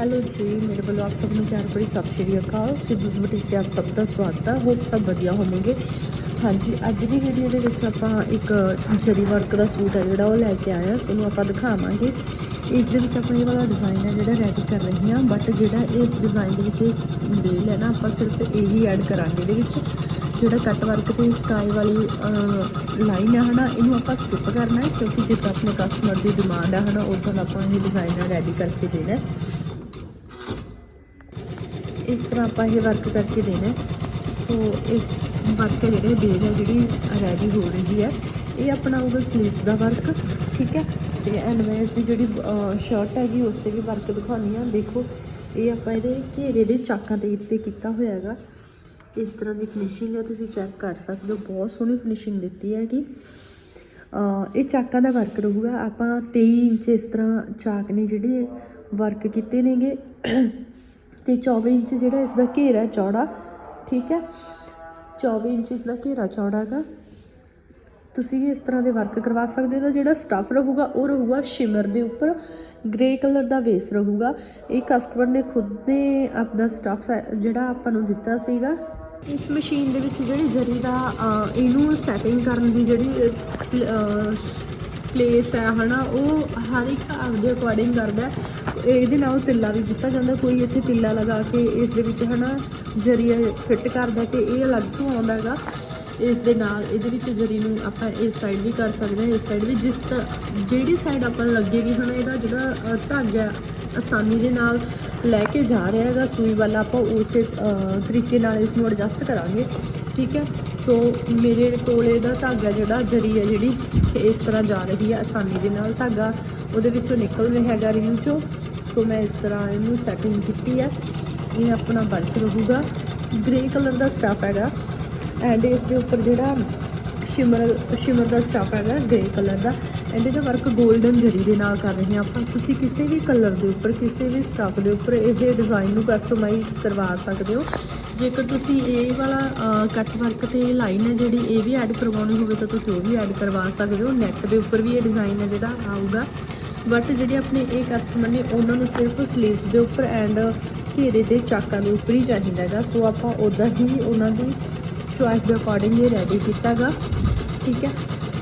Hello ਜੀ, ਮੇਰੇ ਵੱਲੋਂ ਆਪ ਸਭ ਨੂੰ ਪਿਆਰ ਭਰੀ ਸਤਿ ਸ਼੍ਰੀ ਅਕਾਲ। ਸਿੱਧੂਸ ਬੁਟੀਕ ਤੇ ਆਪ ਸਭ ਦਾ ਸਵਾਗਤ ਹੈ। ਹੋਪ ਸਭ ਵਧੀਆ ਹੋਵੋਗੇ? ਹਾਂਜੀ, ਅੱਜ ਦੀ ਵੀਡੀਓ ਦੇ ਵਿੱਚ ਆਪਾਂ ਇੱਕ ਜਰੀ ਵਰਕ ਦਾ ਸੂਟ ਹੈ ਜਿਹੜਾ ਉਹ ਲੈ ਕੇ ਆਇਆ ਤੁਹਾਨੂੰ ਆਪਾਂ ਦਿਖਾਵਾਂਗੇ। ਇਸ ਦੇ ਵਿੱਚ ਆਪਣੇ ਵਾਲਾ ਡਿਜ਼ਾਈਨ ਹੈ ਜਿਹੜਾ ਰੈਡੀ ਕਰ ਰਹੀ ਹਾਂ। ਬਟ ਜਿਹੜਾ ਇਸ ਡਿਜ਼ਾਈਨ ਦੇ ਵਿੱਚ ਇਹ ਬੇਲ ਹੈ ਨਾ, ਆਪਾਂ ਸਿਰਫ ਇਹੀ ਐਡ ਕਰਾਂਗੇ ਇਹਦੇ ਵਿੱਚ। ਜਿਹੜਾ ਕੱਟ ਵਰਕ ਤੇ ਸਕਾਈ ਵਾਲੀ ਲਾਈਨ ਹੈ ਹਨਾ, ਇਹਨੂੰ ਆਪਾਂ ਸਕਿਪ ਕਰਨਾ ਹੈ। ਕਿਉਂਕਿ ਜਿੱਦਾਂ ਆਪਣੇ ਕਸਟਮਰ ਦੀ ਡਿਮਾਂਡ ਹੈ ਹਨਾ ਉਦੋਂ ਆਪਾਂ ਇਹ ਡਿਜ਼ਾਈਨ ਰੈਡੀ ਕਰਕੇ ਦੇਣਾ ਇਸ ਤਰ੍ਹਾਂ ਆਪਾਂ ਇਹ ਵਰਕ ਕਰਕੇ ਦੇਣਾ ਸੋ ਇਸ ਵਰਕ ਜਿਹੜੇ ਬੇਲ ਹੈ ਜਿਹੜੀ ਰੈਡੀ ਹੋ ਰਹੀ ਹੈ, ਇਹ ਆਪਣਾ ਹੋਊਗਾ ਸਲੀਵ ਦਾ ਵਰਕ ਠੀਕ ਹੈ? ਤੇ ਇਸ ਦੀ ਜਿਹੜੀ ਸ਼ਰਟ ਹੈਗੀ, ਉਸ ਤੇ ਵੀ ਵਰਕ ਦਿਖਾਉਣੀ ਆ। ਦੇਖੋ, ਇਹ ਆਪਾਂ ਇਹਦੇ ਘੇਰੇ ਦੇ ਚਾਕਾਂ ਦੇ ਉੱਤੇ ਕੀਤਾ ਹੋਇਆ ਹੈਗਾ। ਇਸ ਤਰ੍ਹਾਂ ਦੀ ਫਿਨਿਸ਼ਿੰਗ ਹੈ, ਤੁਸੀਂ ਚੈੱਕ ਕਰ ਸਕਦੇ ਹੋ। ਬਹੁਤ ਸੋਹਣੀ ਫਿਨਿਸ਼ਿੰਗ ਦਿੱਤੀ ਹੈ ਕਿ ਇਹ ਚਾਕਾਂ ਦਾ ਵਰਕ ਰਹੂਗਾ। ਆਪਾਂ 23 ਇੰਚ ਇਸ ਤਰ੍ਹਾਂ ਚਾਕ ਨੇ ਜਿਹੜੇ ਵਰਕ ਕੀਤੇ ਨੇਗੇ। ਤੇ 24 ਇੰਚ ਜਿਹੜਾ ਇਸ ਦਾ ਘੇਰਾ ਚੌੜਾ, ਠੀਕ ਹੈ? 24 ਇੰਚ ਇਸ ਦਾ ਘੇਰਾ ਚੌੜਾ ਹੈਗਾ। ਤੁਸੀਂ ਵੀ ਇਸ ਤਰ੍ਹਾਂ ਦੇ ਵਰਕ ਕਰਵਾ ਸਕਦੇ ਹੋ। ਤਾਂ ਜਿਹੜਾ ਸਟਫ ਰਹੂਗਾ, ਉਹ ਰਹੂਗਾ ਸ਼ਿਮਰ ਦੇ ਉੱਪਰ। ਗ੍ਰੇ ਕਲਰ ਦਾ ਬੇਸ ਰਹੂਗਾ। ਇਹ ਕਸਟਮਰ ਨੇ ਖੁਦ ਨੇ ਆਪਣਾ ਸਟਫ ਜਿਹੜਾ ਆਪਾਂ ਨੂੰ ਦਿੱਤਾ ਸੀਗਾ। ਇਸ ਮਸ਼ੀਨ ਦੇ ਵਿੱਚ ਜਿਹੜੀ ਜਰੀ ਦਾ ਇਹਨੂੰ ਸੈਟਿੰਗ ਕਰਨ ਦੀ ਜਿਹੜੀ ਪਲੇਸ ਹੈ ਹਨਾ? ਉਹ ਹਰ ਇੱਕ ਆਪਦੇ ਅਕੋਰਡਿੰਗ ਕਰਦਾ ਇਹਦੇ ਨਾਲ ਤਿੱਲਾ ਵੀ ਕੀਤਾ ਜਾਂਦਾ। ਕੋਈ ਇੱਥੇ ਤਿੱਲਾ ਲਗਾ ਕੇ ਇਸ ਦੇ ਵਿੱਚ ਹਨਾ ਜ਼ਰੀਆ ਫਿੱਟ ਕਰਦਾ ਤੇ ਇਹ ਅਲੱਗ ਤੋਂ ਆਉਂਦਾ ਹੈਗਾ। ਇਸ ਦੇ ਨਾਲ ਇਹਦੇ ਵਿੱਚ ਜਰੀ ਨੂੰ ਆਪਾਂ ਇਸ ਸਾਈਡ ਵੀ ਕਰ ਸਕਦੇ ਹਾਂ। ਇਸ ਸਾਈਡ ਵੀ ਜਿਸ ਤਰ੍ਹਾਂ ਜਿਹੜੀ ਸਾਈਡ ਆਪਾਂ ਨੂੰ ਲੱਗੇਗੀ ਹੁਣ ਇਹਦਾ ਜਿਹੜਾ ਅ, ਧਾਗਾ ਹੈ, ਆਸਾਨੀ ਦੇ ਨਾਲ ਲੈ ਕੇ ਜਾ ਰਿਹਾ ਹੈਗਾ। ਸੂਈ ਵਾਲਾ ਆਪਾਂ ਉਸੇ ਤਰੀਕੇ ਨਾਲ ਇਸ ਨੂੰ ਐਡਜਸਟ ਕਰਾਂਗੇ। ਠੀਕ ਹੈ? ਸੋ ਮੇਰੇ ਕੋਲ ਇਹਦਾ ਧਾਗਾ ਜਿਹੜਾ ਜਰੀ ਹੈ ਜਿਹੜੀ ਇਸ ਤਰ੍ਹਾਂ ਜਾ ਰਹੀ ਹੈ ਆਸਾਨੀ ਦੇ ਨਾਲ ਧਾਗਾ ਉਹਦੇ ਵਿੱਚੋਂ ਨਿਕਲ ਰਿਹਾ ਹੈਗਾ ਰੀਲ ਚੋਂ। ਸੋ ਮੈਂ ਇਸ ਤਰ੍ਹਾਂ ਇਹਨੂੰ ਸੈਟਿੰਗ ਕੀਤੀ ਹੈ ਇਹ ਆਪਣਾ ਵਰਕ ਰਹੂਗਾ। ਗ੍ਰੇ ਕਲਰ ਦਾ ਸਟਫ ਹੈਗਾ। ਐਂਡ ਇਸ ਦੇ ਉੱਪਰ ਜਿਹੜਾ ਸ਼ਿਮਰ ਸ਼ਿਮਰ ਦਾ ਸਟਫ ਹੈਗਾ ਗ੍ਰੇ ਕਲਰ ਦਾ। ਐਂਡ ਇਹਦਾ ਵਰਕ 골ਡਨ ਜਰੀ ਦੇ ਨਾਲ ਕਰ ਰਹੇ ਹਾਂ ਆਪਾਂ। ਤੁਸੀਂ ਕਿਸੇ ਵੀ ਕਲਰ ਦੇ ਉੱਪਰ, ਕਿਸੇ ਵੀ ਸਟਫ ਦੇ ਉੱਪਰ ਇਹ ਡਿਜ਼ਾਈਨ ਨੂੰ ਕਸਟਮਾਈਜ਼ ਕਰਵਾ ਸਕਦੇ ਹੋ। ਜੇਕਰ ਤੁਸੀਂ ਇਹ ਵਾਲਾ ਕੱਟ ਵਰਕ ਤੇ ਲਾਈਨ ਹੈ ਜਿਹੜੀ ਇਹ ਵੀ ਐਡ ਕਰਵਾਉਣੀ ਹੋਵੇ ਤਾਂ ਤੁਸੀਂ ਉਹ ਵੀ ਐਡ ਕਰਵਾ ਸਕਦੇ ਹੋ। ਨੈਕ ਦੇ ਉੱਪਰ ਵੀ ਇਹ ਡਿਜ਼ਾਈਨ ਹੈ ਜਿਹੜਾ ਆਊਗਾ। ਬਟ ਜਿਹੜੇ ਆਪਣੇ ਇਹ ਕਸਟਮਰ ਨੇ, ਉਹਨਾਂ ਨੂੰ ਸਿਰਫ ਸਲੀਵਸ ਦੇ ਉੱਪਰ ਐਂਡ ਘੇਰੇ ਦੇ ਚਾਕਾਂ ਦੇ ਉੱਪਰ ਹੀ ਚਾਹੀਦਾ ਹੈਗਾ। ਸੋ ਆਪਾਂ ਉਦਾਂ ਹੀ ਉਹਨਾਂ ਦੀ ਚੁਆਇਸ ਦੇ ਅਕੋਰਡਿੰਗ ਇਹ ਰੈਡੀ ਕੀਤਾਗਾ ਠੀਕ ਹੈ।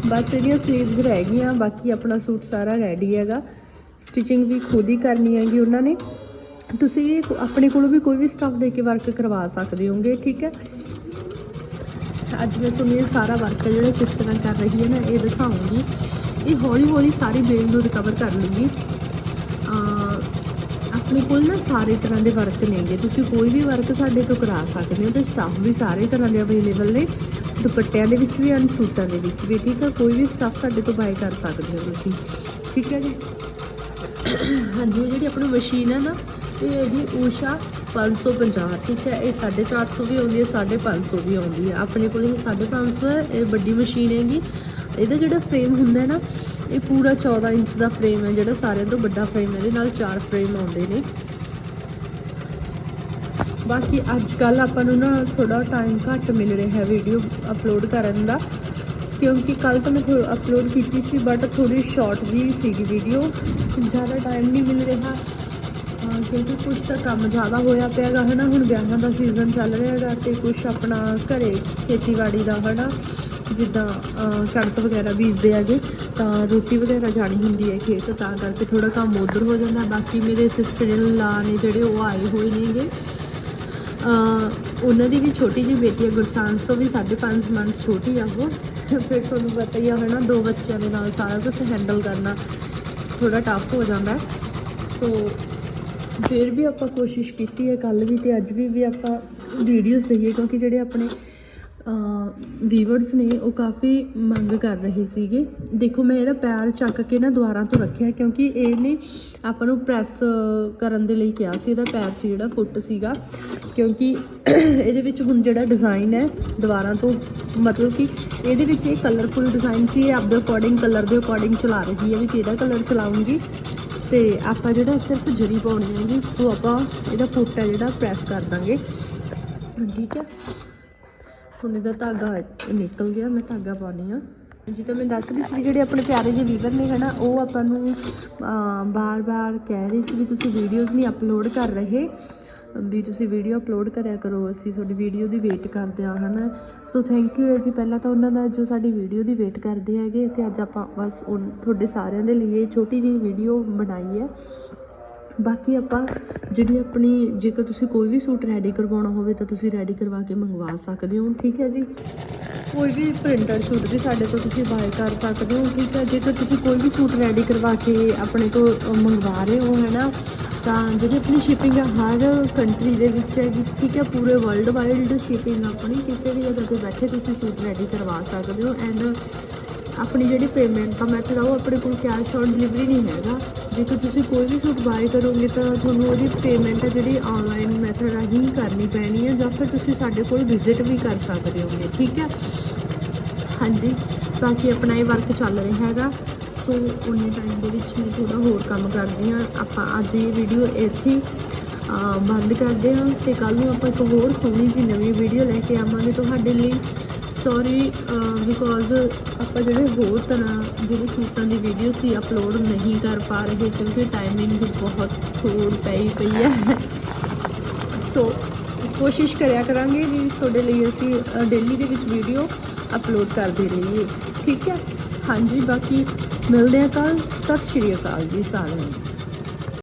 ਬਸ ਇਹਦੀਆਂ ਸਲੀਵਸ ਰਹਿ ਗਈਆਂ, ਬਾਕੀ ਆਪਣਾ ਸੂਟ ਸਾਰਾ ਰੈਡੀ ਹੈਗਾ। ਸਟਿਚਿੰਗ ਵੀ ਖੁਦ ਹੀ ਕਰਨੀ ਹੈਗੀ ਉਹਨਾਂ ਨੇ। ਤੁਸੀਂ ਵੀ ਆਪਣੇ ਕੋਲੋਂ ਵੀ ਕੋਈ ਵੀ ਸਟਫ ਦੇ ਕੇ ਵਰਕ ਕਰਵਾ ਸਕਦੇ ਹੋਗੇ, ਠੀਕ ਹੈ। ਅੱਜ ਮੈਂ ਤੁਹਾਨੂੰ ਇਹ ਸਾਰਾ ਵਰਕ ਹੈ ਜਿਹੜਾ ਕਿਸ ਤਰ੍ਹਾਂ ਕਰ ਰਹੀ ਹੈ ਨਾ, ਇਹ ਦਿਖਾਉਂਗੀ। ਇਹ ਹੌਲੀ ਹੌਲੀ ਸਾਰੀ ਬੇਲ ਨੂੰ ਰਿਕਵਰ ਕਰ ਲੂੰਗੀ। ਆਪਣੇ ਕੋਲ ਨਾ ਸਾਰੇ ਤਰ੍ਹਾਂ ਦੇ ਵਰਕ ਨੇਗੇ। ਤੁਸੀਂ ਕੋਈ ਵੀ ਵਰਕ ਸਾਡੇ ਤੋਂ ਕਰਾ ਸਕਦੇ ਹੋ ਤੇ ਸਟਾਫ ਵੀ ਸਾਰੇ ਤਰ੍ਹਾਂ ਦੇ ਅਵੇਲੇਬਲ ਨੇ। ਦੁਪੱਟਿਆਂ ਦੇ ਵਿੱਚ ਵੀ ਅਨ ਸੂਟਾਂ ਦੇ ਵਿੱਚ ਵੀ, ਠੀਕ ਆ? ਕੋਈ ਵੀ ਸਟਾਫ ਸਾਡੇ ਤੋਂ ਬਾਏ ਕਰ ਸਕਦੇ ਹੋ ਤੁਸੀਂ। ਠੀਕ ਹੈ ਜੀ? ਹਾਂਜੀ ਜਿਹੜੀ ਆਪਣੀ ਮਸ਼ੀਨ ਹੈ ਨਾ, ਇਹ ਹੈਗੀ ਊਸ਼ਾ 550 ਠੀਕ ਹੈ? ਇਹ 450 ਵੀ ਆਉਂਦੀ ਹੈ 550 ਵੀ ਆਉਂਦੀ ਹੈ। ਆਪਣੇ ਕੋਲ ਇਹ 550 ਹੈ, ਇਹ ਵੱਡੀ ਮਸ਼ੀਨ ਹੈਗੀ। ਇਹਦਾ ਜਿਹੜਾ ਫਰੇਮ ਹੁੰਦਾ ਹੈ ਨਾ, ਇਹ ਪੂਰਾ 14 ਇੰਚ ਦਾ ਫਰੇਮ ਹੈ, ਜਿਹੜਾ ਸਾਰਿਆਂ ਤੋਂ ਵੱਡਾ ਫਰੇਮ ਹੈ, ਇਹਦੇ ਨਾਲ ਚਾਰ ਫਰੇਮ ਆਉਂਦੇ ਨੇ। ਬਾਕੀ ਅੱਜ ਕੱਲ ਆਪਾਂ ਨੂੰ ਨਾ ਥੋੜਾ ਟਾਈਮ ਘੱਟ ਮਿਲ ਰਿਹਾ ਹੈ ਵੀਡੀਓ ਅਪਲੋਡ ਕਰਨ ਦਾ। ਕਿਉਂਕਿ ਕੱਲ ਤਾਂ ਮੈਂ ਅਪਲੋਡ ਕੀਤੀ ਸੀ ਬਟ ਥੋੜੀ ਸ਼ਾਰਟ ਜੀ ਸੀਗੀ ਵੀਡੀਓ ਜ਼ਿਆਦਾ ਟਾਈਮ ਨਹੀਂ ਮਿਲ ਰਿਹਾ। ਕਿਉਂਕਿ ਕੁਝ ਤਾਂ ਕੰਮ ਜ਼ਿਆਦਾ ਹੋਇਆ ਪਿਆਗਾ, ਹਨਾ? ਹੁਣ ਵਿਆਹਾਂ ਦਾ ਸੀਜ਼ਨ ਚੱਲ ਰਿਹਾ ਹੈਗਾ ਤੇ ਕੁਝ ਆਪਣਾ ਘਰੇ ਖੇਤੀਬਾੜੀ ਦਾ, ਹਨਾ? ਜਿੱਦਾਂ ਕਣਕ ਵਗੈਰਾ ਬੀਜਦੇ ਹੈਗੇ, ਤਾਂ ਰੋਟੀ ਵਗੈਰਾ ਜਾਣੀ ਹੁੰਦੀ ਹੈ ਖੇਤ, ਤਾਂ ਕਰਕੇ ਥੋੜਾ ਕੰਮ ਉਧਰ ਹੋ ਜਾਂਦਾ। ਬਾਕੀ ਮੇਰੇ ਸਿਸਟਰ ਲਾ ਨੇ ਜਿਹੜੇ ਉਹ ਆਏ ਹੋਏ ਨੇਗੇ। ਉਹਨਾਂ ਦੀ ਵੀ ਛੋਟੀ ਜਿਹੀ ਬੇਟੀ ਹੈ ਗੁਰਸਾਂਸ ਤੋਂ ਵੀ 5.5 ਮੰਥ ਛੋਟੀ ਆ ਉਹ। ਫਿਰ ਤੁਹਾਨੂੰ ਪਤਾ ਹੀ ਆ, ਹਨਾ, ਦੋ ਬੱਚਿਆਂ ਦੇ ਨਾਲ ਸਾਰਾ ਕੁਝ ਹੈਂਡਲ ਕਰਨਾ ਥੋੜਾ ਟਫ ਹੋ ਜਾਂਦਾ। ਸੋ ਫਿਰ ਵੀ ਆਪਾਂ ਕੋਸ਼ਿਸ਼ ਕੀਤੀ ਹੈ ਕੱਲ ਵੀ ਤੇ ਅੱਜ ਵੀ ਵੀ ਆਪਾਂ ਵੀਡੀਓਜ਼ ਦਈਏ, ਕਿਉਂਕਿ ਜਿਹੜੇ ਆਪਣੇ ਵੀਵਰਸ ਨੇ ਉਹ ਕਾਫੀ ਮੰਗ ਕਰ ਰਹੇ ਸੀਗੇ। ਦੇਖੋ, ਮੈਂ ਇਹਦਾ ਪੈਰ ਚੱਕ ਕੇ ਨਾ ਦੁਆਰਾਂ ਤੋਂ ਰੱਖਿਆ ਕਿਉਂਕਿ ਇਹਨੇ ਆਪਾਂ ਨੂੰ ਪ੍ਰੈਸ ਕਰਨ ਦੇ ਲਈ ਕਿਹਾ ਸੀ, ਇਹਦਾ ਪੈਰ ਸੀ ਜਿਹੜਾ, ਫੁੱਟ ਸੀਗਾ। ਕਿਉਂਕਿ ਇਹਦੇ ਵਿੱਚ ਹੁਣ ਜਿਹੜਾ ਡਿਜ਼ਾਈਨ ਹੈ ਦੁਆਰਾਂ ਤੋਂ, ਮਤਲਬ ਕਿ ਇਹਦੇ ਵਿੱਚ ਇਹ ਕਲਰਫੁਲ ਡਿਜ਼ਾਈਨ ਸੀ, ਇਹ ਆਪਦੇ ਅਕੋਰਡਿੰਗ ਕਲਰ ਦੇ ਅਕੋਰਡਿੰਗ ਚਲਾ ਰਹੀ ਹੈ ਵੀ ਕਿਹੜਾ ਕਲਰ ਚਲਾਉਂਗੀ। ਤੇ ਆਪਾਂ ਜਿਹੜਾ ਸਿਰਫ ਜਰੀ ਪਾਉਣੀ ਹੈਗੀ, ਸੋ ਆਪਾਂ ਇਹਦਾ ਫੁੱਟ ਹੈ ਜਿਹੜਾ ਪ੍ਰੈਸ ਕਰ ਦਾਂਗੇ। ਠੀਕ ਹੈ। ਹੁਣ ਇਹਦਾ ਧਾਗਾ ਨਿਕਲ ਗਿਆ, ਮੈਂ ਧਾਗਾ ਪਾਉਣੀ ਆ ਜਿੱਦਾਂ ਮੈਂ ਦੱਸ ਰਹੀ ਸੀ ਜਿਹੜੇ ਆਪਣੇ ਪਿਆਰੇ ਜਿਹੇ ਵੀਵਰ ਨੇ ਹਨਾ, ਉਹ ਆਪਾਂ ਨੂੰ ਬਾਰ-ਬਾਰ ਕਹਿ ਰਹੇ ਸੀ ਵੀ ਤੁਸੀਂ ਵੀਡੀਓਜ਼ ਨਹੀਂ ਅਪਲੋਡ ਕਰ ਰਹੇ। ਵੀ ਤੁਸੀਂ ਵੀਡੀਓ ਅਪਲੋਡ ਕਰਿਆ ਕਰੋ, ਅਸੀਂ ਤੁਹਾਡੀ ਵੀਡੀਓ ਦੀ ਵੇਟ ਕਰਦੇ ਆ ਹਨਾ। ਸੋ ਥੈਂਕ ਯੂ ਹੈ ਜੀ। ਪਹਿਲਾਂ ਤਾਂ ਉਹਨਾਂ ਦਾ ਜੋ ਸਾਡੀ ਵੀਡੀਓ ਦੀ ਵੇਟ ਕਰਦੇ ਹੈਗੇ, ਤੇ ਅੱਜ ਆਪਾਂ ਬਸ ਉਨ- ਤੁਹਾਡੇ ਸਾਰਿਆਂ ਦੇ ਲਈ ਇਹ ਛੋਟੀ ਜਿਹੀ ਵੀਡੀਓ ਬਣਾਈ ਹੈ। ਬਾਕੀ ਆਪਾਂ ਜਿਹੜੀ ਆਪਣੀ, ਜੇਕਰ ਤੁਸੀਂ ਕੋਈ ਵੀ ਸੂਟ ਰੈਡੀ ਕਰਵਾਉਣਾ ਹੋਵੇ ਤਾਂ ਤੁਸੀਂ ਰੈਡੀ ਕਰਵਾ ਕੇ ਮੰਗਵਾ ਸਕਦੇ ਹੋ, ਠੀਕ ਹੈ ਜੀ? ਕੋਈ ਵੀ ਪ੍ਰਿੰਟਡ ਸੂਟ ਵੀ ਸਾਡੇ ਤੋਂ ਤੁਸੀਂ ਬਾਏ ਕਰ ਸਕਦੇ ਹੋ, ਠੀਕ ਹੈ? ਜੇਕਰ ਤੁਸੀਂ ਕੋਈ ਵੀ ਸੂਟ ਰੈਡੀ ਕਰਵਾ ਕੇ ਆਪਣੇ ਤੋਂ ਮੰਗਵਾ ਰਹੇ ਹੋ, ਹੈ ਨਾ? ਤਾਂ ਜਿਹੜੀ ਆਪਣੀ ਸ਼ਿਪਿੰਗ ਆ, ਹਰ ਕੰਟਰੀ ਦੇ ਵਿੱਚ ਹੈਗੀ, ਠੀਕ ਹੈ? ਪੂਰੇ ਵਰਲਡ ਵਾਈਡ ਸ਼ਿਪਿੰਗ ਆਪਣੀ, ਕਿਸੇ ਵੀ ਜਗ੍ਹਾ ਤੇ ਬੈਠੇ ਤੁਸੀਂ ਸੂਟ ਰੈਡੀ ਕਰਵਾ ਸਕਦੇ ਹੋ ਐਂਡ ਆਪਣੀ ਜਿਹੜੀ ਪੇਮੈਂਟ ਦਾ ਮੈਥਡ ਆ ਉਹ ਆਪਣੇ ਕੋਲ ਕੈਸ਼ ਔਨ ਡਿਲੀਵਰੀ ਨਹੀਂ ਹੈਗਾ। ਜੇਕਰ ਤੁਸੀਂ ਕੋਈ ਵੀ ਸੂਟ ਬਾਏ ਕਰੋਗੇ ਤਾਂ ਤੁਹਾਨੂੰ ਉਹਦੀ ਪੇਮੈਂਟ ਆ ਜਿਹੜੀ ਆਨਲਾਈਨ ਮੈਥਡ ਰਾਹੀਂ ਕਰਨੀ ਪੈਣੀ ਹੈ ਜਾਂ ਫਿਰ ਤੁਸੀਂ ਸਾਡੇ ਕੋਲ ਵਿਜ਼ਿਟ ਵੀ ਕਰ ਸਕਦੇ ਹੋਗੇ, ਠੀਕ ਹੈ ਹਾਂਜੀ, ਬਾਕੀ ਆਪਣਾ ਇਹ ਵਰਕ ਚੱਲ ਰਿਹਾ ਹੈਗਾ। ਸੋ ਉਨੇ ਟਾਈਮ ਦੇ ਵਿੱਚ ਮੈਂ ਥੋੜਾ ਹੋਰ ਕੰਮ ਕਰਦੀ ਹਾਂ ਆਪਾਂ ਅੱਜ ਇਹ ਵੀਡੀਓ ਇੱਥੇ ਬੰਦ ਕਰਦੇ ਹਾਂ ਤੇ ਕੱਲ ਨੂੰ ਆਪਾਂ ਇੱਕ ਹੋਰ ਸੋਹਣੀ ਜੀ ਨਵੀਂ ਵੀਡੀਓ ਲੈ ਕੇ ਆਵਾਂਗੇ। ਤੁਹਾਡੇ ਲਈ ਸੋਰੀ ਬਿਕੋਜ਼ ਆਪਾਂ ਜਿਹੜੇ ਹੋਰ ਤਰ੍ਹਾਂ ਜਿਹੜੇ ਸੂਟਾਂ ਦੀ ਵੀਡੀਓ ਸੀ ਅਪਲੋਡ ਨਹੀਂ ਕਰ ਪਾ ਰਹੇ ਕਿਉਂਕਿ ਟਾਈਮਿੰਗ ਬਹੁਤ ਥੋੜ ਪਈ ਪਈ ਹੈ। ਸੋ ਕੋਸ਼ਿਸ਼ ਕਰਿਆ ਕਰਾਂਗੇ ਵੀ ਤੁਹਾਡੇ ਲਈ ਅਸੀਂ ਡੇਲੀ ਦੇ ਵਿੱਚ ਵੀਡੀਓ ਅਪਲੋਡ ਕਰਦੇ ਰਹੀਏ। ਠੀਕ ਹੈ? ਹਾਂਜੀ, ਬਾਕੀ ਮਿਲਦੇ ਹਾਂ ਕੱਲ ਸਤਿ ਸ਼੍ਰੀ ਅਕਾਲ ਜੀ ਸਾਰਿਆਂ ਨੂੰ।